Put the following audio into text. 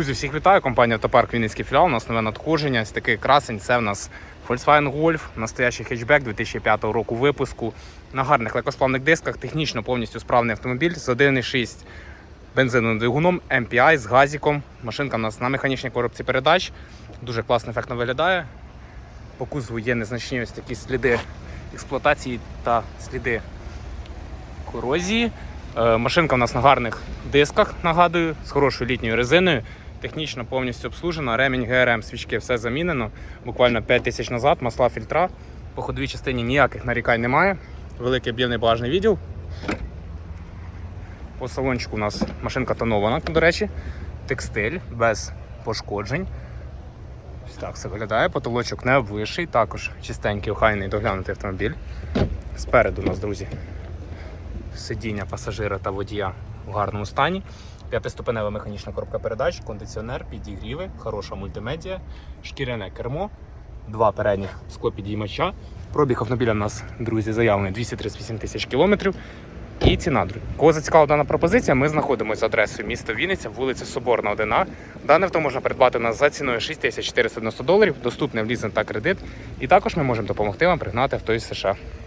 Друзі, всіх вітаю. Компанія Автопарк Вінницький філіал. У нас нове надходження. Ось такий красень. Це в нас Volkswagen Golf, настоящий хетчбек 2005 року випуску. На гарних легкосплавних дисках, технічно повністю справний автомобіль з 1,6 бензиновим двигуном, MPI з газіком. Машинка у нас на механічній коробці передач. Дуже класно ефектно виглядає. По кузову є незначні ось такі сліди експлуатації та сліди корозії. Е, Машинка у нас на гарних дисках, нагадую, з хорошою літньою резиною. Технічно повністю обслужена. Ремінь ГРМ, свічки, все замінено. Буквально 5 тисяч назад, масла фільтра. По ходовій частині ніяких нарікань немає. Великий об'ємний багажний відділ. По салончику у нас машинка тонована, до речі. Текстиль без пошкоджень. Ось так все виглядає. Потолочок не обвисший, також чистенький, охайний доглянутий автомобіль. Спереду у нас, друзі, сидіння пасажира та водія в гарному стані. П'ятиступенева механічна коробка передач, кондиціонер, підігріви, хороша мультимедіа, шкіряне кермо, два передніх склопідіймача. Пробіг автомобіля у нас, друзі, заявлений 238 тисяч кілометрів. І ціна, друзі. Кого зацікавила дана пропозиція, ми знаходимося за адресою міста Вінниця, вулиця Соборна, 1А. Дане авто можна придбати у нас за ціною 6490 доларів, доступне в лізинг та кредит. І також ми можемо допомогти вам пригнати авто із США.